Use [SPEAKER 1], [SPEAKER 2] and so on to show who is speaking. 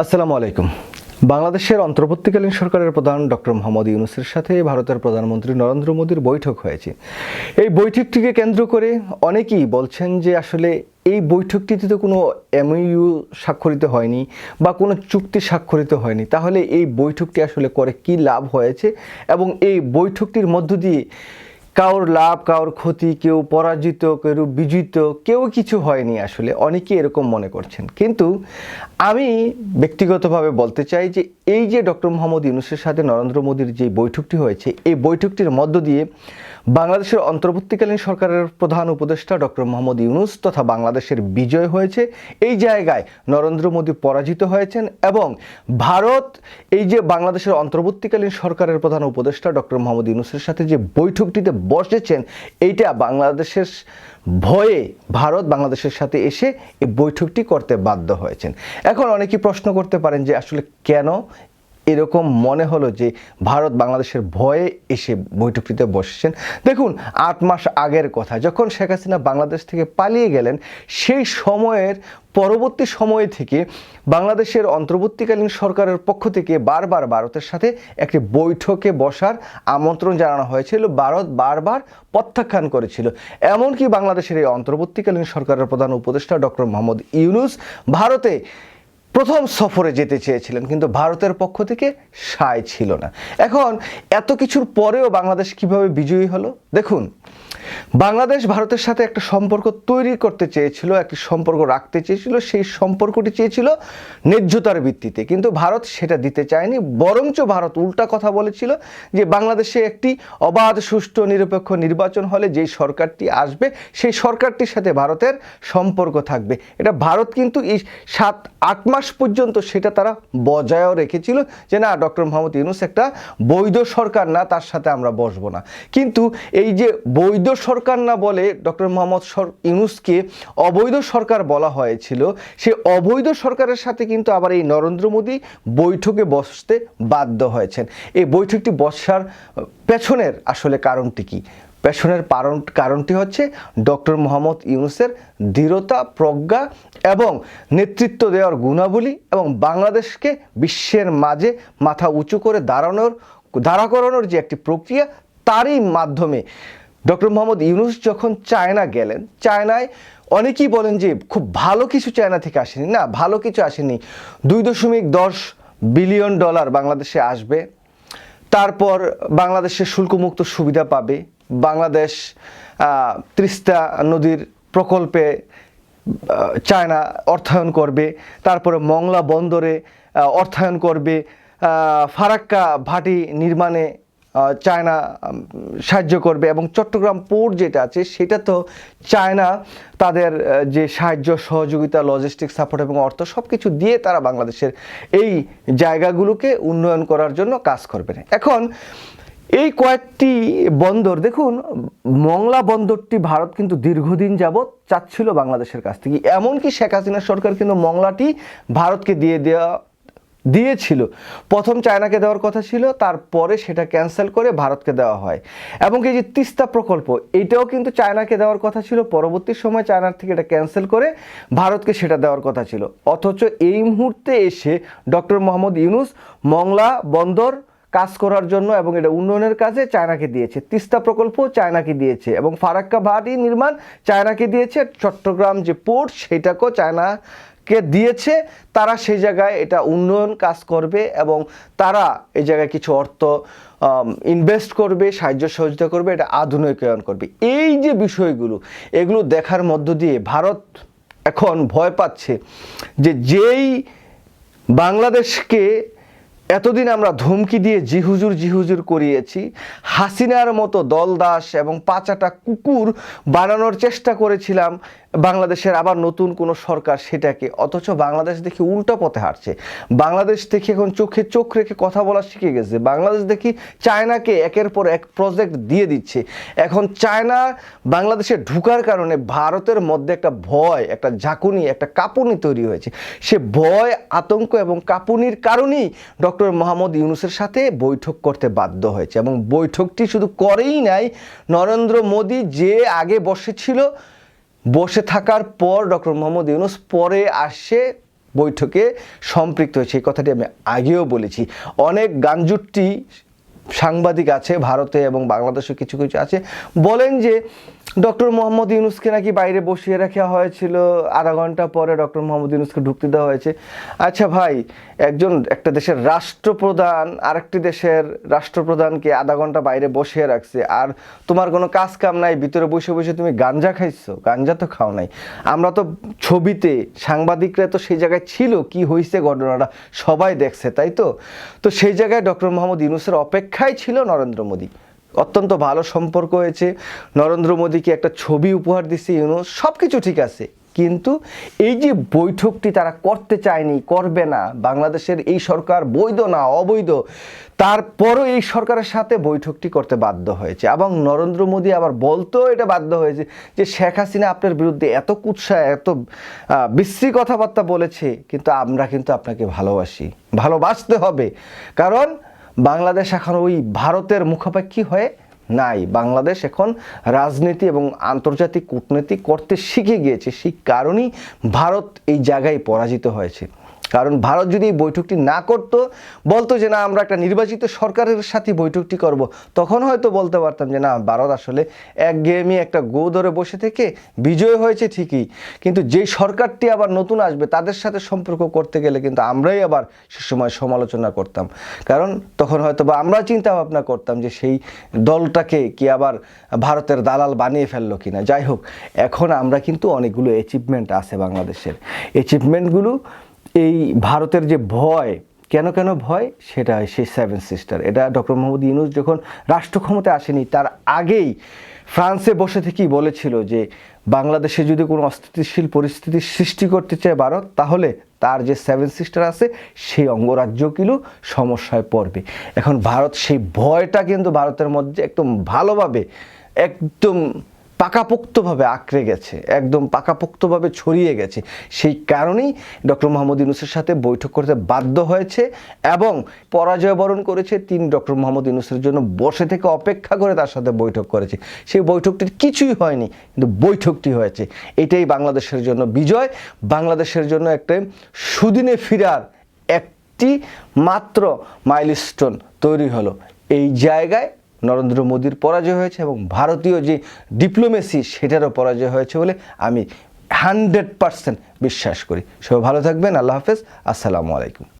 [SPEAKER 1] আসসালামু আলাইকুম। বাংলাদেশের অন্তর্বর্তীকালীন সরকারের প্রধান ডক্টর মোহাম্মদ ইউনুসের সাথে ভারতের প্রধানমন্ত্রী নরেন্দ্র মোদীর বৈঠক হয়েছে। এই বৈঠকটিকে কেন্দ্র করে অনেকেই বলছেন যে আসলে এই বৈঠকটিতে তো কোনো এমইউ স্বাক্ষরিত হয়নি বা কোনো চুক্তি স্বাক্ষরিত হয়নি। তাহলে এই বৈঠকটি আসলে করে কি লাভ হয়েছে এবং এই বৈঠকটির মধ্য দিয়ে কারোর লাভ কারোর ক্ষতি, কেউ পরাজিত, কেউ বিজিত কেউ কিছু হয়নি আসলে। অনেকে এরকম মনে করছেন। কিন্তু আমি ব্যক্তিগতভাবে বলতে চাই যে এই যে ডক্টর মোহাম্মদ ইউনুসের সাথে নরেন্দ্র মোদীর যে বৈঠকটি হয়েছে, এই বৈঠকটির মধ্য দিয়ে বাংলাদেশের অন্তর্বর্তীকালীন সরকারের প্রধান উপদেষ্টা ডক্টর মোহাম্মদ ইউনুস তথা বাংলাদেশের বিজয় হয়েছে। এই জায়গায় নরেন্দ্র মোদী পরাজিত হয়েছেন এবং ভারত, এই যে বাংলাদেশের অন্তর্বর্তীকালীন সরকারের প্রধান উপদেষ্টা ডক্টর মোহাম্মদ ইউনুসের সাথে যে বৈঠকটিতে বসেছেন, এইটা বাংলাদেশের ভয়ে ভারত বাংলাদেশের সাথে এসে এই বৈঠকটি করতে বাধ্য হয়েছেন। এখন অনেকেই প্রশ্ন করতে পারেন যে আসলে কেন এরকম মনে হলো যে ভারত বাংলাদেশের ভয়ে এসে বৈঠকটিতে বসেছেন। দেখুন, আট মাস আগের কথা, যখন শেখ হাসিনা বাংলাদেশ থেকে পালিয়ে গেলেন, সেই সময়ের পরবর্তী সময় থেকে বাংলাদেশের অন্তর্বর্তীকালীন সরকারের পক্ষ থেকে বারবার ভারতের সাথে একটি বৈঠকে বসার আমন্ত্রণ জানানো হয়েছিল। ভারত বারবার প্রত্যাখ্যান করেছিল। এমনকি বাংলাদেশের এই অন্তর্বর্তীকালীন সরকারের প্রধান উপদেষ্টা ডক্টর মোহাম্মদ ইউনুস ভারতে প্রথম সফরে যেতে চেয়েছিলেন, কিন্তু ভারতের পক্ষ থেকে সায় ছিল না। এখন এত কিছুর পরেও বাংলাদেশ কীভাবে বিজয়ী হলো? দেখুন, বাংলাদেশ ভারতের সাথে একটা সম্পর্ক তৈরি করতে চেয়েছিল, একটি সম্পর্ক রাখতে চেয়েছিল, সেই সম্পর্কটি চেয়েছিল ন্যায্যতার ভিত্তিতে। কিন্তু ভারত সেটা দিতে চায়নি, বরঞ্চ ভারত উল্টা কথা বলেছিল যে বাংলাদেশে একটি অবাধ, সুষ্ঠু, নিরপেক্ষ নির্বাচন হলে যেই সরকারটি আসবে, সেই সরকারটির সাথে ভারতের সম্পর্ক থাকবে। এটা ভারত কিন্তু এই সাত, আট মাস পর্যন্ত সেটা তারা বজায়ও রেখেছিল যে না, ডক্টর মোহাম্মদ ইউনুস একটা বৈধ সরকার না, তার সাথে আমরা বসবো না। কিন্তু এই যে বৈধ সরকার না বলে ডক্টর মোহাম্মদ ইউনুসকে অবৈধ সরকার বলা হয়েছিল, সে অবৈধ সরকারের সাথে কিন্তু আবার এই নরেন্দ্র মোদী বৈঠকে বসতে বাধ্য হয়েছেন। এই বৈঠকটি বসার পেছনের আসলে কারণটি কি? পেছনের কারণ কারণটি হচ্ছে ডক্টর মোহাম্মদ ইউনুসের দৃঢ়তা, প্রজ্ঞা এবং নেতৃত্ব দেওয়ার গুণাবলী এবং বাংলাদেশকে বিশ্বের মাঝে মাথা উঁচু করে দাঁড়ানোর দাঁড়া করানোর যে একটি প্রক্রিয়া, তারই মাধ্যমে ডক্টর মোহাম্মদ ইউনুস যখন চায়না গেলেন, চায়নায় অনেকেই বলেন যে খুব ভালো কিছু চায়না থেকে আসেনি। না, ভালো কিছু আসেনি। দুই দশমিক দশ বিলিয়ন ডলার বাংলাদেশে আসবে। তারপর বাংলাদেশের শুল্কমুক্ত সুবিধা পাবে। বাংলাদেশ তিস্তা নদীর প্রকল্পে চায়না অর্থায়ন করবে, তারপরে মংলা বন্দরে অর্থায়ন করবে ফারাক্কা ভাটি নির্মাণে চায়না সাহায্য করবে এবং চট্টগ্রাম পোর্ট যেটা আছে সেটা তো চায়না তাদের যে সাহায্য, সহযোগিতা লজিস্টিক সাপোর্ট এবং অর্থ সব কিছু দিয়ে তারা বাংলাদেশের এই জায়গাগুলোকে উন্নয়ন করার জন্য কাজ করবে। এখন এই কয়েকটি বন্দর, দেখুন, মংলা বন্দরটি ভারত কিন্তু দীর্ঘদিন যাবৎ চাচ্ছিল বাংলাদেশের কাছ থেকে। এমনকি শেখ হাসিনা সরকার কিন্তু মংলাটি ভারতকে দিয়ে দেওয়া দিয়েছিল। প্রথম চায়নাকে দেওয়ার কথা ছিল, তারপরে সেটা ক্যান্সেল করে ভারতকে দেওয়া হয়। এবং এই যে তিস্তা প্রকল্প, এটাও কিন্তু চায়নাকে দেওয়ার কথা ছিল। পরবর্তী সময় চায়নার থেকে এটা ক্যান্সেল করে ভারতকে সেটা দেওয়ার কথা ছিল। অথচ এই মুহূর্তে এসে ডক্টর মোহাম্মদ ইউনুস মংলা বন্দর কাজ করার জন্য এবং এটা উন্নয়নের কাজে চায়নাকে দিয়েছে। তিস্তা প্রকল্প চায়নাকে দিয়েছে এবং ফারাক্কা ভাটি নির্মাণ চায়নাকে দিয়েছে। চট্টগ্রাম যে পোর্ট সেটাকেও চায়নাকে দিয়েছে। তারা সেই জায়গায় এটা উন্নয়ন কাজ করবে এবং তারা এই জায়গায় কিছু অর্থ ইনভেস্ট করবে, সাহায্য সহযোগিতা করবে, এটা আধুনিকায়ন করবে। এই যে বিষয়গুলো, এগুলো দেখার মধ্য দিয়ে ভারত এখন ভয় পাচ্ছে যে যেই বাংলাদেশকে এতদিন আমরা ধমকি দিয়ে জিহুজুর জিহুজুর করিয়েছি। হাসিনার মতো দলদাস এবং পাচাটা কুকুর বানানোর চেষ্টা করেছিলাম। বাংলাদেশের আবার নতুন কোনো সরকার সেটাকে। অথচ বাংলাদেশ দেখি উল্টো পথে হাঁটছে। বাংলাদেশ দেখি এখন চোখে চোখ রেখে কথা বলা শিখে গেছে। বাংলাদেশ দেখি চায়নাকে একের পর এক প্রজেক্ট দিয়ে দিচ্ছে। এখন চায়না বাংলাদেশে ঢুকার কারণে ভারতের মধ্যে একটা ভয়, একটা ঝাঁকুনি, একটা কাঁপুনি তৈরি হয়েছে। সে ভয়, আতঙ্ক এবং কাঁপুনির কারণেই ডক্টর মোহাম্মদ ইউনুসের সাথে বৈঠক করতে বাধ্য হয়েছে এবং বৈঠকটি শুধু করেই নাই, নরেন্দ্র মোদী যে আগে বসেছিল, বসে থাকার পর ডক্টর মোহাম্মদ ইউনুস পরে আসে বৈঠকে সম্পৃক্ত হয়েছে। এই কথাটি আমি আগেও বলেছি। অনেক গাঞ্জুট্টি সাংবাদিক আছে ভারতে এবং বাংলাদেশে কিছু কিছু আছে। বলেন যে ডক্টর মোহাম্মদ ইউনুসকে নাকি বাইরে বসিয়ে রাখা হয়েছিল, আধা ঘণ্টা পরে ডক্টর মোহাম্মদ ইউনুসকে ঢুকতে দেওয়া হয়েছে। আচ্ছা ভাই, একজন একটা দেশের রাষ্ট্রপ্রধান, আরেকটি দেশের রাষ্ট্রপ্রধানকে আধা ঘণ্টা বাইরে বসিয়ে রাখছে। আর তোমার কোনো কাজ কাম নাই, ভিতরে বসে বসে তুমি গাঞ্জা খাইছো? গাঞ্জা তো খাও নাই। আমরা তো ছবিতে, সাংবাদিকরা তো সেই জায়গায় ছিল, কি হয়েছে ঘটনাটা সবাই দেখছে, তাই তো? তো সেই জায়গায় ডক্টর মোহাম্মদ ইউনুসের অপেক্ষায় ছিল নরেন্দ্র মোদী। অত্যন্ত ভালো সম্পর্ক হয়েছে। নরেন্দ্র মোদীকে একটা ছবি উপহার দিচ্ছে ইউনুস সব কিছু ঠিক আছে। কিন্তু এই যে বৈঠকটি তারা করতে চায়নি, করবে না, বাংলাদেশের এই সরকার বৈধ না অবৈধ, তারপরও এই সরকারের সাথে বৈঠকটি করতে বাধ্য হয়েছে। এবং নরেন্দ্র মোদী আবার বলতেও এটা বাধ্য হয়েছে যে, শেখ হাসিনা আপনার বিরুদ্ধে এত কুৎসা, এত বিশ্রী কথাবার্তা বলেছে, কিন্তু আমরা কিন্তু আপনাকে ভালোবাসি। ভালোবাসতে হবে। কারণ বাংলাদেশ এখন ওই ভারতের মুখাপেক্ষী হয়ে নাই। বাংলাদেশ এখন রাজনীতি এবং আন্তর্জাতিক কূটনীতি করতে শিখে গিয়েছে। সেই কারণেই ভারত এই জায়গায় পরাজিত হয়েছে। কারণ ভারত যদি এই বৈঠকটি না করত, বলতো যে না, আমরা একটা নির্বাচিত সরকারের সাথে বৈঠকটি করব। তখন হয়তো বলতে পারতাম যে না, ভারত আসলে এক গেমই একটা গো ধরে বসে থেকে বিজয় হয়েছে ঠিকই। কিন্তু যে সরকারটি আবার নতুন আসবে, তাদের সাথে সম্পর্ক করতে গেলে কিন্তু আমরাই আবার সে সময় সমালোচনা করতাম। কারণ তখন হয়তো বা আমরা চিন্তা ভাবনা করতাম যে সেই দলটাকে কি আবার ভারতের দালাল বানিয়ে ফেলল কিনা। যাই হোক, এখন আমরা কিন্তু অনেকগুলো অ্যাচিভমেন্ট আছে বাংলাদেশের। অ্যাচিভমেন্টগুলো এই ভারতের যে ভয়, কেন কেন ভয়? সেটা সেই সেভেন সিস্টার এটা ডক্টর মোহাম্মদ ইউনুস যখন রাষ্ট্র ক্ষমতায় আসেনি, তার আগেই ফ্রান্সে বসে থেকেই বলেছিল যে, বাংলাদেশে যদি কোনো অস্থিতিশীল পরিস্থিতির সৃষ্টি করতে চায় ভারত, তাহলে তার যে সেভেন সিস্টার আছে, সেই অঙ্গরাজ্যগুলো সমস্যায় পড়বে। এখন ভারত সেই ভয়টা কিন্তু ভারতের মধ্যে একদম ভালোভাবে, একদম পাকাপোক্তভাবে আঁকড়ে গেছে, একদম পাকাপোক্তভাবে ছড়িয়ে গেছে। সেই কারণেই ডক্টর মোহাম্মদ ইউনুসের সাথে বৈঠক করতে বাধ্য হয়েছে এবং পরাজয় বরণ করেছে তিনি ডক্টর মোহাম্মদ ইউনুসের জন্য। বসে থেকে অপেক্ষা করে তার সাথে বৈঠক করেছে। সেই বৈঠকটির কিছুই হয়নি, কিন্তু বৈঠকটি হয়েছে। এটাই বাংলাদেশের জন্য বিজয়, বাংলাদেশের জন্য একটা সুদিনে ফিরার একটি মাত্র মাইলস্টোন তৈরি হলো। এই জায়গায় নরেন্দ্র মোদীর পরাজয় হয়েছে এবং ভারতীয় যে ডিপ্লোমেসি, সেটারও পরাজয় হয়েছে বলে আমি হান্ড্রেড পারসেন্ট বিশ্বাস করি। সবাই ভালো থাকবেন, আল্লাহ হাফেজ, আসসালামু আলাইকুম।